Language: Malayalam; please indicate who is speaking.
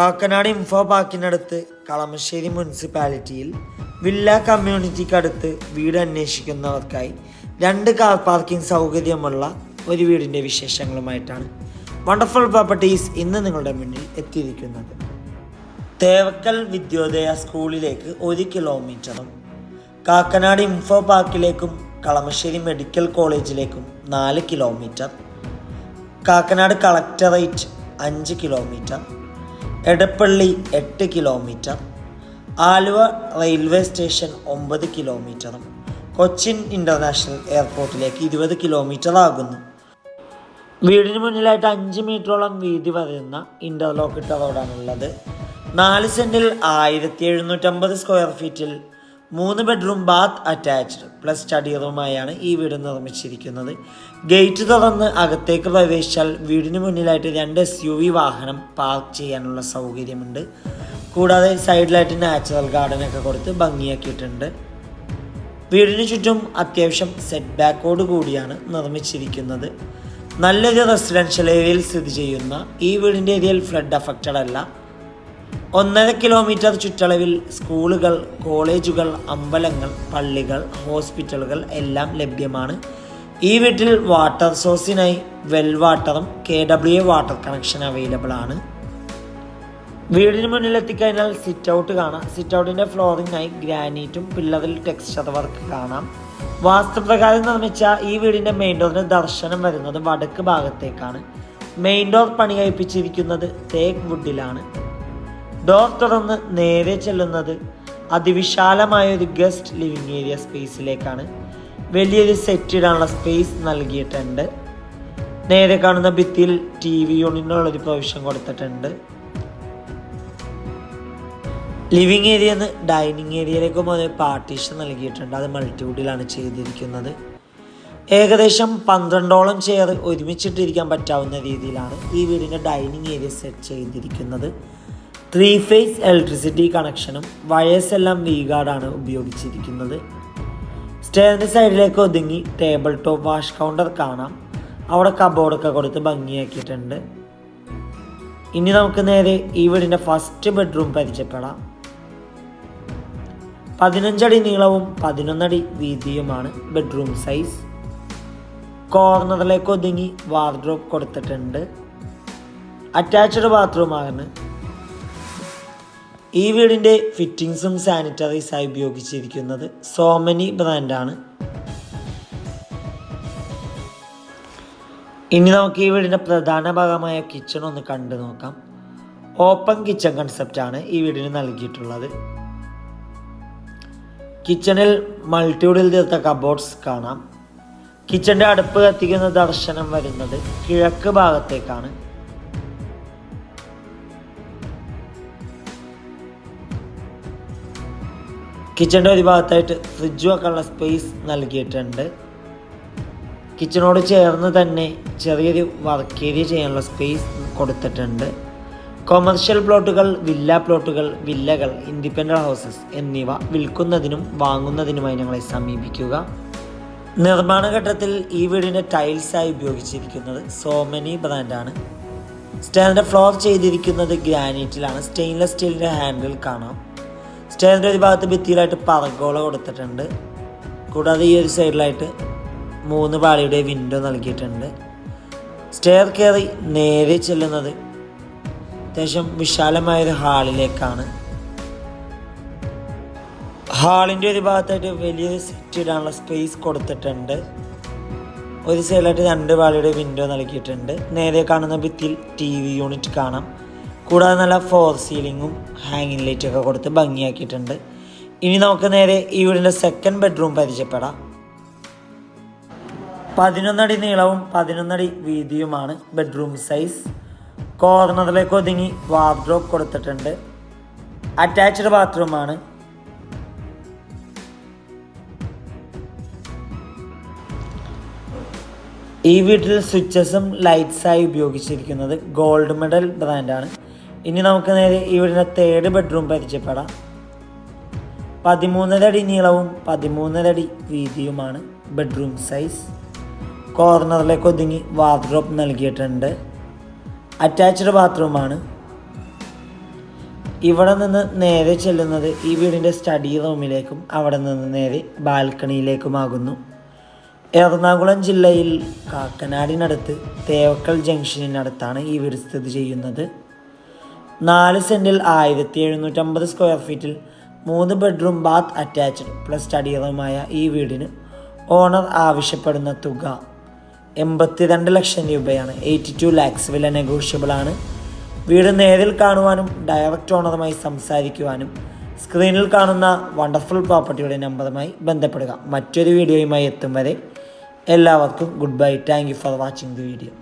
Speaker 1: കാക്കനാട് ഇൻഫോ പാർക്കിനടുത്ത് കളമശ്ശേരി മുനിസിപ്പാലിറ്റിയിൽ വില്ല കമ്മ്യൂണിറ്റിക്കടുത്ത് വീട് അന്വേഷിക്കുന്നവർക്കായി രണ്ട് കാർ പാർക്കിംഗ് സൗകര്യമുള്ള ഒരു വീടിന്റെ വിശേഷങ്ങളുമായിട്ടാണ് വണ്ടർഫുൾ പ്രോപ്പർട്ടീസ് ഇന്ന് നിങ്ങളുടെ മുന്നിൽ എത്തിയിരിക്കുന്നത്. തേവക്കൽ വിദ്യോദയ സ്കൂളിലേക്ക് ഒരു കിലോമീറ്ററും കാക്കനാട് ഇൻഫോ പാർക്കിലേക്കും കളമശ്ശേരി മെഡിക്കൽ കോളേജിലേക്കും നാല് കിലോമീറ്റർ കാക്കനാട് കളക്ടറേറ്റ് അഞ്ച് കിലോമീറ്റർ എടപ്പള്ളി എട്ട് കിലോമീറ്റർ ആലുവ റെയിൽവേ സ്റ്റേഷൻ ഒമ്പത് കിലോമീറ്ററും കൊച്ചിൻ ഇന്റർനാഷണൽ എയർപോർട്ടിലേക്ക് ഇരുപത് കിലോമീറ്റർ ആകുന്നു. വീടിന് മുന്നിലായിട്ട് അഞ്ച് മീറ്ററോളം വീതി വരുന്ന ഇന്റർലോക്ക് ഇട്ട റോഡാണുള്ളത്. നാല് സെന്റിൽ ആയിരത്തി എഴുന്നൂറ്റമ്പത് സ്ക്വയർ ഫീറ്റിൽ മൂന്ന് bedroom bath attached plus study റൂമായാണ് ഈ വീട് നിർമ്മിച്ചിരിക്കുന്നത്. ഗേറ്റ് തുറന്ന് അകത്തേക്ക് പ്രവേശിച്ചാൽ വീടിന് മുന്നിലായിട്ട് രണ്ട് എസ് യു വി വാഹനം പാർക്ക് ചെയ്യാനുള്ള സൗകര്യമുണ്ട്. കൂടാതെ സൈഡിലായിട്ട് നാച്ചുറൽ ഗാർഡൻ ഒക്കെ കൊടുത്ത് ഭംഗിയാക്കിയിട്ടുണ്ട്. വീടിന് ചുറ്റും അത്യാവശ്യം സെറ്റ് ബാക്കോട് കൂടിയാണ് നിർമ്മിച്ചിരിക്കുന്നത്. നല്ലൊരു റെസിഡൻഷ്യൽ ഏരിയയിൽ സ്ഥിതി ചെയ്യുന്ന ഈ വീടിന്റെ ഏരിയയിൽ ഫ്ലഡ് അഫക്റ്റഡ് അല്ല. ഒന്നര കിലോമീറ്റർ ചുറ്റളവിൽ സ്കൂളുകൾ കോളേജുകൾ അമ്പലങ്ങൾ പള്ളികൾ ഹോസ്പിറ്റലുകൾ എല്ലാം ലഭ്യമാണ്. ഈ വീട്ടിൽ വാട്ടർ സോഴ്സിനായി വെൽ വാട്ടറും K W A water connection available ആണ്. വീടിന് മുന്നിൽ എത്തിക്കഴിഞ്ഞാൽ സിറ്റ് ഔട്ട് കാണാം. സിറ്റ് ഔട്ടിന്റെ ഫ്ലോറിംഗായി ഗ്രാനൈറ്റും പില്ലറിൽ ടെക്സ്ചർ വർക്ക് കാണാം. വാസ്തുപ്രകാരം നിർമ്മിച്ച ഈ വീടിന്റെ മെയിൻ ഡോറിന് ദർശനം വരുന്നത് വടക്ക് ഭാഗത്തേക്കാണ്. മെയിൻ ഡോർ പണി കഴിപ്പിച്ചിരിക്കുന്നത് തേക്ക് വുഡിലാണ് ഡോർ തുറന്ന് നേരെ ചെല്ലുന്നത് അതിവിശാലമായ ഒരു ഗസ്റ്റ് ലിവിംഗ് ഏരിയ സ്പേസിലേക്കാണ്. വലിയൊരു സെറ്റ് ഇടാനുള്ള സ്പേസ് നൽകിയിട്ടുണ്ട്. നേരെ കാണുന്ന ഭിത്തിയിൽ ടി വി യൂണിറ്റിനുള്ളൊരു പ്രൊവിഷൻ കൊടുത്തിട്ടുണ്ട്. ലിവിംഗ് ഏരിയ നിന്ന് ഡൈനിങ് ഏരിയയിലേക്ക് മുതൽ പാർട്ടീഷൻ നൽകിയിട്ടുണ്ട്. അത് മൾട്ടിവുഡിലാണ് ചെയ്തിരിക്കുന്നത്. ഏകദേശം പന്ത്രണ്ടോളം ചെയർ ഒരുമിച്ചിട്ടിരിക്കാൻ പറ്റാവുന്ന രീതിയിലാണ് ഈ വീടിന്റെ ഡൈനിങ് ഏരിയ സെറ്റ് ചെയ്തിരിക്കുന്നത്. ത്രീ ഫേസ് ഇലക്ട്രിസിറ്റി കണക്ഷനും വയേഴ്സ് എല്ലാം വി ഗാർഡാണ് ഉപയോഗിച്ചിരിക്കുന്നത്. സ്റ്റേറിന്റെ സൈഡിലേക്ക് ഒതുങ്ങി ടേബിൾ ടോപ്പ് വാഷ് കൗണ്ടർ കാണാം. അവിടെ കബോർഡൊക്കെ കൊടുത്ത് ഭംഗിയാക്കിയിട്ടുണ്ട്. ഇനി നമുക്ക് നേരെ ഈ വീടിന്റെ ഫസ്റ്റ് ബെഡ്റൂം പരിചയപ്പെടാം. പതിനഞ്ചടി നീളവും പതിനൊന്നടി വീതിയുമാണ് ബെഡ്റൂം സൈസ് കോർണറിലേക്ക് ഒതുങ്ങി വാർഡ്രോബ് കൊടുത്തിട്ടുണ്ട്. അറ്റാച്ച്ഡ് ബാത്റൂമാണ് ഈ വീടിന്റെ ഫിറ്റിങ്സും സാനിറ്ററീസായി ഉപയോഗിച്ചിരിക്കുന്നത് സോമനി ബ്രാൻഡാണ് ഇനി നമുക്ക് ഈ വീടിന്റെ പ്രധാന ഭാഗമായ കിച്ചൺ ഒന്ന് കണ്ടു നോക്കാം. ഓപ്പൺ കിച്ചൺ കൺസെപ്റ്റാണ് ഈ വീടിന് നൽകിയിട്ടുള്ളത്. കിച്ചണിൽ മൾട്ടിവുഡിൽ തീർത്ത കബോർഡ്സ് കാണാം. കിച്ചന്റെ അടുപ്പ് കത്തിക്കുന്ന ദർശനം വരുന്നത് കിഴക്ക് ഭാഗത്തേക്കാണ്. കിച്ചന്റെ ഒരു ഭാഗത്തായിട്ട് ഫ്രിഡ്ജ് വെക്കാനുള്ള സ്പേസ് നൽകിയിട്ടുണ്ട്. കിച്ചണോട് ചേർന്ന് തന്നെ ചെറിയൊരു വർക്ക് ഏരിയ ചെയ്യാനുള്ള സ്പേസ് കൊടുത്തിട്ടുണ്ട്. കൊമേഴ്ഷ്യൽ പ്ലോട്ടുകൾ വില്ല പ്ലോട്ടുകൾ വില്ലകൾ ഇൻഡിപെൻഡന്റ് ഹൗസസ് എന്നിവ വിൽക്കുന്നതിനും വാങ്ങുന്നതിനുമായി ഞങ്ങളെ സമീപിക്കുക. നിർമ്മാണ ഘട്ടത്തിൽ ഈ വീടിന്റെ ടൈൽസായി ഉപയോഗിച്ചിരിക്കുന്നത് സോമനി ബ്രാൻഡാണ് സ്റ്റാൻഡ് ഫ്ലോർ ചെയ്തിരിക്കുന്നത് ഗ്രാനൈറ്റിലാണ് സ്റ്റെയിൻലെസ് സ്റ്റീലിന്റെ ഹാൻഡിൽ കാണാം. സ്റ്റേറിന്റെ ഒരു ഭാഗത്ത് ഭിത്തിയിലായിട്ട് പറഗോള കൊടുത്തിട്ടുണ്ട്. കൂടാതെ ഈ ഒരു സൈഡിലായിട്ട് മൂന്ന് പാളിയുടെ വിൻഡോ നൽകിയിട്ടുണ്ട്. സ്റ്റെയർ കയറി നേരെ ചെല്ലുന്നത് അത്യാവശ്യം വിശാലമായൊരു ഹാളിലേക്കാണ് ഹാളിന്റെ ഒരു ഭാഗത്തായിട്ട് വലിയൊരു സെറ്റ് ഇടാനുള്ള സ്പേസ് കൊടുത്തിട്ടുണ്ട്. ഒരു സൈഡിലായിട്ട് രണ്ട് പാളിയുടെ വിൻഡോ നൽകിയിട്ടുണ്ട്. നേരെ കാണുന്ന ഭിത്തിയിൽ ടി വി യൂണിറ്റ് കാണാം. കൂടാതെ നല്ല ഫോർ സീലിങ്ങും ഹാങ്ങിങ് ലൈറ്റൊക്കെ കൊടുത്ത് ഭംഗിയാക്കിയിട്ടുണ്ട്. ഇനി നമുക്ക് നേരെ ഈ വീടിന്റെ സെക്കൻഡ് ബെഡ്റൂം പരിചയപ്പെടാം. പതിനൊന്നടി നീളവും പതിനൊന്നടി വീതിയുമാണ് ബെഡ്റൂം സൈസ് കോർണറിലേക്ക് ഒതുങ്ങി വാർഡ്രോബ് കൊടുത്തിട്ടുണ്ട്. അറ്റാച്ച്ഡ് ബാത്റൂമാണ് ഈ വീട്ടിൽ സ്വിച്ചസും ലൈറ്റ്സായി ഉപയോഗിച്ചിരിക്കുന്നത് ഗോൾഡ് മെഡൽ ബ്രാൻഡാണ് ഇനി നമുക്ക് നേരെ വീടിന്റെ തേർഡ് ബെഡ്റൂം പരിചയപ്പെടാം. പതിമൂന്നര അടി നീളവും പതിമൂന്നര അടി വീതിയുമാണ് ബെഡ്റൂം സൈസ് കോർണറിലേക്ക് ഒതുങ്ങി വാർഡ്രോപ്പ് നൽകിയിട്ടുണ്ട്. അറ്റാച്ച്ഡ് ബാത്റൂമാണ് ഇവിടെ നിന്ന് നേരെ ചെല്ലുന്നത് ഈ വീടിന്റെ സ്റ്റഡി റൂമിലേക്കും അവിടെ നിന്ന് നേരെ ബാൽക്കണിയിലേക്കുമാകുന്നു എറണാകുളം ജില്ലയിൽ കാക്കനാടിനടുത്ത് തേവക്കൽ ജംഗ്ഷനിനടുത്താണ് ഈ വീട് സ്ഥിതി ചെയ്യുന്നത്. നാല് സെന്റിൽ ആയിരത്തി എഴുന്നൂറ്റമ്പത് സ്ക്വയർ ഫീറ്റിൽ മൂന്ന് bedroom bath attached plus study റൂമായ ഈ വീടിന് ഓണർ ആവശ്യപ്പെടുന്ന തുക എൺപത്തിരണ്ട് ലക്ഷം രൂപയാണ്. എയ്റ്റി ടു ലാക്സ് വില നെഗോഷ്യബിൾ ആണ്. വീട് നേരിൽ കാണുവാനും ഡയറക്റ്റ് ഓണറുമായി സംസാരിക്കുവാനും സ്ക്രീനിൽ കാണുന്ന വണ്ടർഫുൾ പ്രോപ്പർട്ടിയുടെ നമ്പറുമായി ബന്ധപ്പെടുക. മറ്റൊരു വീഡിയോയുമായി എത്തും വരെ എല്ലാവർക്കും good bye thank you for watching the video